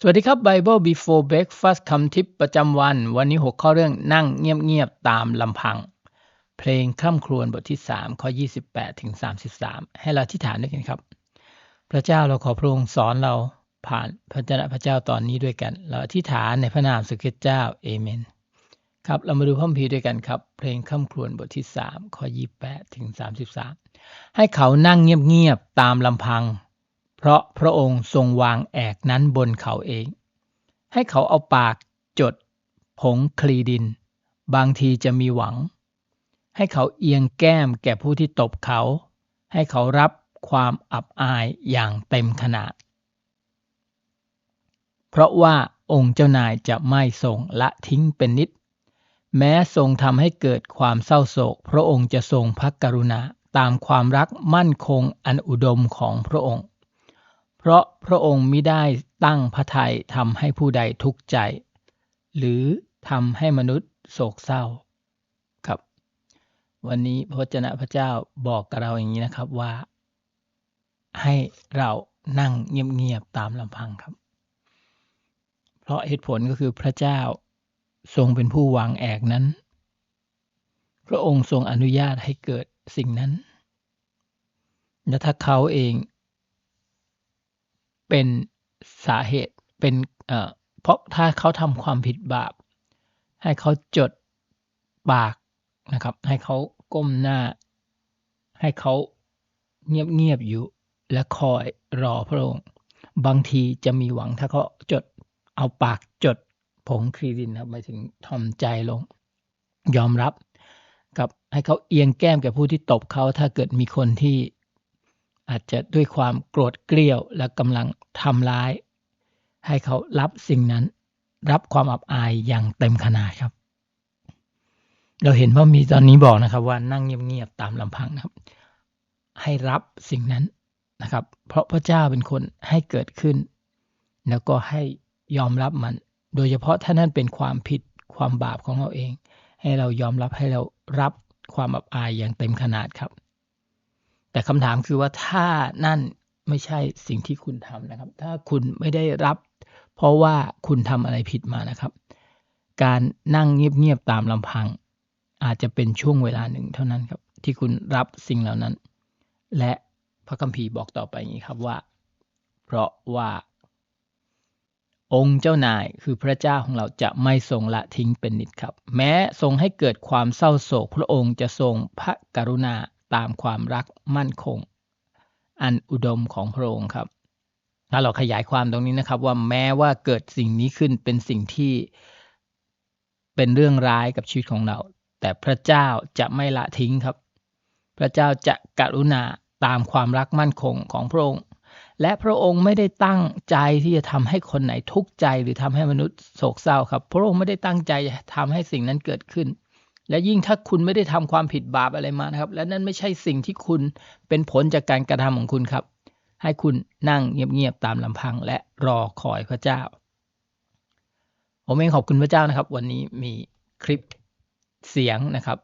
สวัสดีครับ Bible Before Breakfast คำทิปประจำวัน วันนี้6ข้อเรื่องนั่งเงียบๆตามลำพัง เพลงคร่ำครวญบทที่ 3 ข้อ 28 ถึง 33 ให้เราที่ฐานด้วยกันครับ พระเจ้าเราขอพระองค์สอนเราผ่านพระเจ้าพระเจ้าตอนนี้ด้วยกัน เราอธิษฐานในพระนามสุขิตเจ้าเอเมน ครับเรามาดูพระคัมภีร์ด้วยกันครับ เพลงคร่ำครวญบทที่ 3 ข้อ 28 ถึง 33 ให้เขานั่งเงียบๆตามลำพัง เพราะพระองค์ทรงวางแอกนั้นบนเขาเอง ให้เขาเอาปากจด ผงคลีดิน บางทีจะมีหวัง ให้เขาเอียงแก้มแก่ผู้ที่ตบเขา ให้เขารับความอับอายอย่างเต็มขนาด เพราะว่าองค์เจ้านายจะไม่ทรงละทิ้งเป็นนิด แม้ทรงทำให้เกิดความเศร้าโศก พระองค์จะทรงพระกรุณาตามความรักมั่นคงอันอุดมของพระองค์ ราะพระองค์มิได้ตั้งพระทัยทำให้ผู้ใดทุกข์ใจ หรือทำให้มนุษย์โศกเศร้าครับ วันนี้พระวจนะพระเจ้าบอกกับเราอย่างนี้นะครับว่า ให้เรานั่งเงียบๆตามลำพังครับ เพราะเหตุผลก็คือพระเจ้าทรงเป็นผู้วางแอกนั้น พระองค์ทรงอนุญาตให้เกิดสิ่งนั้นและถ้าเขาเอง เป็นสาเหตุเป็นเพราะถ้าเขาทำความผิดบาป ให้เขาจดปากนะครับ ให้เขาก้มหน้า ให้เขาเงียบๆอยู่ และคอยรอพระองค์ บางทีจะมีหวังถ้าเขาจดเอาปากจดผงครีดินครับหมายถึงทอมใจลง ยอมรับกับให้เขาเอียงแก้มแก่ผู้ที่ตบเขาถ้าเกิดมีคนที่ อาจจะด้วยความโกรธเกรี้ยวและกำลังทำร้าย ให้เขารับสิ่งนั้น รับความอับอายอย่างเต็มขนาดครับ เราเห็นว่ามีตอนนี้บอกนะครับ ว่านั่งเงียบๆตามลำพังนะครับ ให้รับสิ่งนั้นนะครับ เพราะพระเจ้าเป็นคนให้เกิดขึ้น แล้วก็ให้ยอมรับมัน โดยเฉพาะถ้านั่นเป็นความผิดความบาปของเราเอง ให้เรายอมรับให้เรารับความอับอายอย่างเต็มขนาดครับ แต่คำถามคือว่าถ้านั่นไม่ใช่สิ่งที่คุณทำนะครับ ถ้าคุณไม่ได้รับ เพราะว่าคุณทำอะไรผิดมานะครับ การนั่งเงียบๆตามลำพัง อาจจะเป็นช่วงเวลาหนึ่งเท่านั้นครับ ที่คุณรับสิ่งเหล่านั้น และพระคัมภีร์บอกต่อไปอย่างนี้ครับว่า เพราะว่า องค์เจ้านายคือพระเจ้าของเราจะไม่ทรงละทิ้งเป็นนิดครับ แม้ทรงให้เกิดความเศร้าโศกพระองค์จะทรงพระกรุณา ตามความรักมั่นคง อันอุดมของพระองค์ครับ ถ้าเราขยายความตรงนี้นะครับว่าแม้ว่าเกิดสิ่งนี้ขึ้นเป็นสิ่งที่เป็นเรื่องร้ายกับชีวิตของเรา แต่พระเจ้าจะไม่ละทิ้งครับ พระเจ้าจะกรุณาตามความรักมั่นคงของพระองค์ และพระองค์ไม่ได้ตั้งใจที่จะทำให้คนไหนทุกข์ใจหรือทำให้มนุษย์โศกเศร้าครับ พระองค์ไม่ได้ตั้งใจจะทำให้สิ่งนั้นเกิดขึ้น และยิ่งถ้าคุณไม่ได้ทำความผิดบาปอะไรมานะครับ และนั่นไม่ใช่สิ่งที่คุณเป็นผลจากการกระทำของคุณครับ ให้คุณนั่งเงียบๆตามลำพังและรอคอยพระเจ้า ผมเองขอบคุณพระเจ้านะครับ วันนี้มีคลิปเสียงนะครับ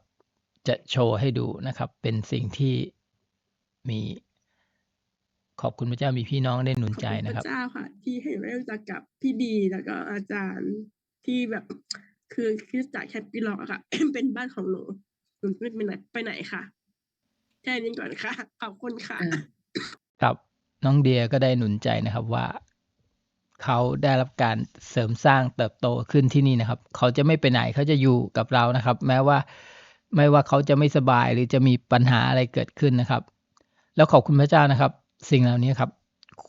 จะโชว์ให้ดูนะครับ เป็นสิ่งที่มีขอบคุณพระเจ้ามีพี่น้องได้หนุนใจนะครับพระเจ้าค่ะ ที่ให้ได้รู้จักกับพี่ดีแล้วก็อาจารย์ที่แบบ คือคริสตจักรแคทปิลอกอะค่ะ เป็นบ้านของหนูหนูไม่ไปไหนไปไหนค่ะแค่นี้ก่อนค่ะ ขอบคุณค่ะอ่าครับน้องเดียก็ได้หนุนใจนะครับว่า เขาได้รับการเสริมสร้างเติบโตขึ้นที่นี่นะครับ เขาจะไม่ไปไหนเขาจะอยู่กับเรานะครับ แม้ว่าไม่ว่าเขาจะไม่สบายหรือจะมีปัญหาอะไรเกิดขึ้นนะครับ แล้วขอบคุณพระเจ้านะครับ สิ่งเหล่านี้ครับ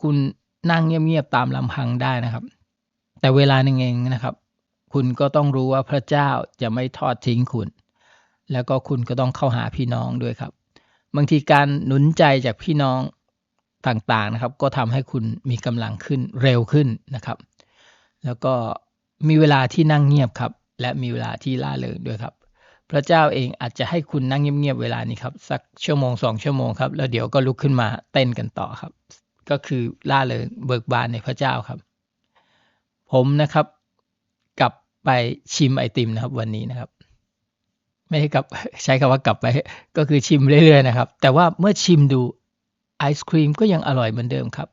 คุณนั่งเงียบๆตามลำพังได้นะครับ แต่เวลาหนึ่งเองนะครับ คุณก็ต้องรู้ว่าพระเจ้าจะไม่ทอดทิ้งคุณ แล้วก็คุณก็ต้องเข้าหาพี่น้องด้วยครับ บางทีการหนุนใจจากพี่น้องต่างๆนะครับ ก็ทำให้คุณมีกำลังขึ้นเร็วขึ้นนะครับ แล้วก็มีเวลาที่นั่งเงียบครับ และมีเวลาที่ล่าเริงด้วยครับ พระเจ้าเองอาจจะให้คุณนั่งเงียบๆเวลานี้ครับ สักชั่วโมงสองชั่วโมงครับแล้วเดี๋ยวก็ลุกขึ้นมาเต้นกันต่อครับ ก็คือล่าเริงเบิกบานในพระเจ้าครับ ผมนะครับ ไปชิมไอติมนะครับ วันนี้นะครับ ไม่ได้กลับใช้คำว่ากลับไป ก็คือชิมเรื่อยๆนะครับ แต่ว่าเมื่อชิมดูไอศครีมก็ยังอร่อยเหมือนเดิมครับ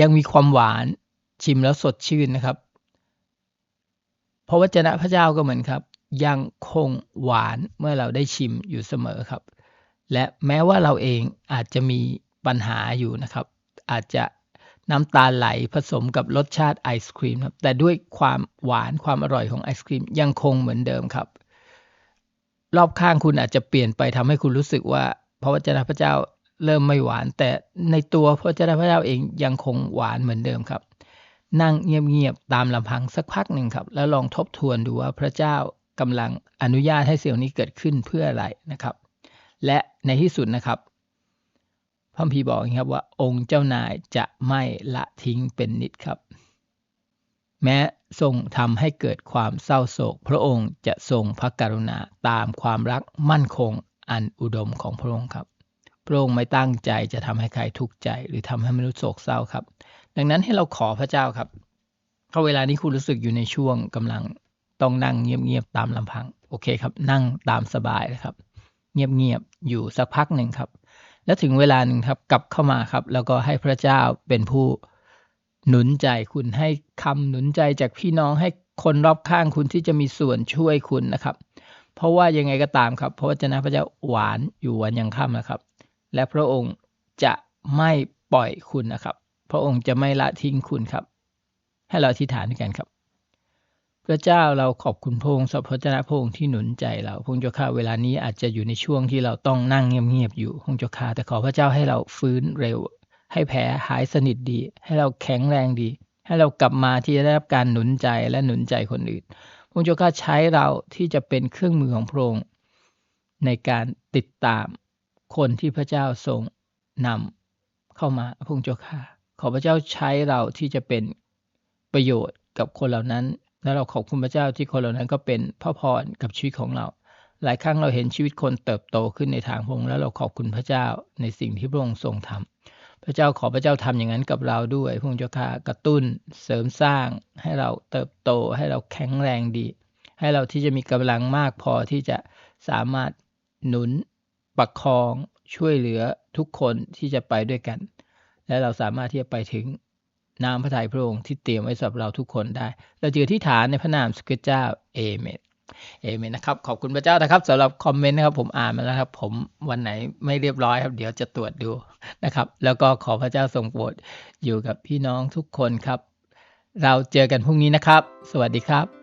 ยังมีความหวานชิมแล้วสดชื่นนะครับ เพราะวจนะพระเจ้าก็เหมือนครับ ยังคงหวานเมื่อเราได้ชิมอยู่เสมอครับ และแม้ว่าเราเองอาจจะมีปัญหาอยู่นะครับ อาจจะ น้ำตาไหลผสมกับรสชาติไอศครีมครับ แต่ด้วยความหวานความอร่อยของไอศครีมยังคงเหมือนเดิมครับ รอบข้างคุณอาจจะเปลี่ยนไปทำให้คุณรู้สึกว่าพระวจนะพระเจ้าเริ่มไม่หวาน แต่ในตัวพระวจนะพระเจ้าเองยังคงหวานเหมือนเดิมครับ นั่งเงียบๆตามลำพังสักพักหนึ่งครับ แล้วลองทบทวนดูว่าพระเจ้ากำลังอนุญาตให้เสิ่งนี้เกิดขึ้นเพื่ออะไรนะครับ และในที่สุดนะครับ พระคัมภีบอกครับว่าองค์เจ้านายจะไม่ละทิ้งเป็นนิดครับ แม้ทรงทำให้เกิดความเศร้าโศก พระองค์จะทรงพระกรุณาตามความรักมั่นคงอันอุดมของพระองค์ครับ พระองค์ไม่ตั้งใจจะทำให้ใครทุกข์ใจ หรือทำให้มนุษย์โศกเศร้าครับ ดังนั้นให้เราขอพระเจ้าครับถ้าเวลานี้คุณรู้สึกอยู่ในช่วงกำลังต้องนั่งเงียบๆตามลำพัง โอเคครับ นั่งตามสบายนะครับ เงียบๆอยู่สักพักหนึ่งครับ แล้วถึงเวลาหนึ่งครับกลับเข้ามาครับ แล้วก็ให้พระเจ้าเป็นผู้หนุนใจคุณให้คำหนุนใจจากพี่น้องให้คนรอบข้างคุณที่จะมีส่วนช่วยคุณนะครับ เพราะว่ายังไงก็ตามครับ เพราะวจนะพระเจ้าหวานอยู่วันยังค่ำนะครับ และพระองค์จะไม่ปล่อยคุณนะครับ พระองค์จะไม่ละทิ้งคุณครับ ให้เราอธิษฐานด้วยกันครับ พระเจ้าเราขอบคุณพระองค์สำหรับพระจ้าพระองค์ที่หนุนใจเราพระองค์เจ้าข้าเวลานี้อาจจะอยู่ในช่วงที่เราต้องนั่งเงียบๆอยู่พระองค์เจ้าข้าแต่ขอพระเจ้าให้เราฟื้นเร็ว ให้แผลหายสนิทดี ให้เราแข็งแรงดี ให้เรากลับมาที่จะได้รับการหนุนใจและหนุนใจคนอื่นพระองค์เจ้าข้าใช้เราที่จะเป็นเครื่องมือของพระองค์ในการติดตามคนที่พระเจ้าทรงนำเข้ามาพระองค์เจ้าข้าขอพระเจ้าใช้เราที่จะเป็นประโยชน์กับคนเหล่านั้น และเราขอบคุณพระเจ้าที่คนเหล่านั้นก็เป็นพระพรกับชีวิตของเรา หลายครั้งเราเห็นชีวิตคนเติบโตขึ้นในทางพระองค์แล้วเราขอบคุณพระเจ้าในสิ่งที่พระองค์ทรงทำพระเจ้าขอพระเจ้าทำอย่างนั้นกับเราด้วยพระองค์เจ้าข้ากระตุ้นเสริมสร้าง ให้เราเติบโตให้เราแข็งแรงดี ให้เราที่จะมีกำลังมากพอที่จะสามารถหนุนประคองช่วยเหลือทุกคนที่จะไปด้วยกัน และเราสามารถที่จะไปถึง น้ำพระทัยพระองค์ที่เตรียมไว้สำหรับเราทุกคนได้ เราเจอที่ฐานในพระนามสกิเจ้าเอเมนเอเมนนะครับ ขอบคุณพระเจ้านะครับสำหรับคอมเมนต์นะครับผมอ่านมาแล้วครับ ผมวันไหนไม่เรียบร้อยครับ เดี๋ยวจะตรวจดูนะครับ แล้วก็ขอพระเจ้าทรงโปรดอยู่กับพี่น้องทุกคนครับ เราเจอกันพรุ่งนี้นะครับ สวัสดีครับ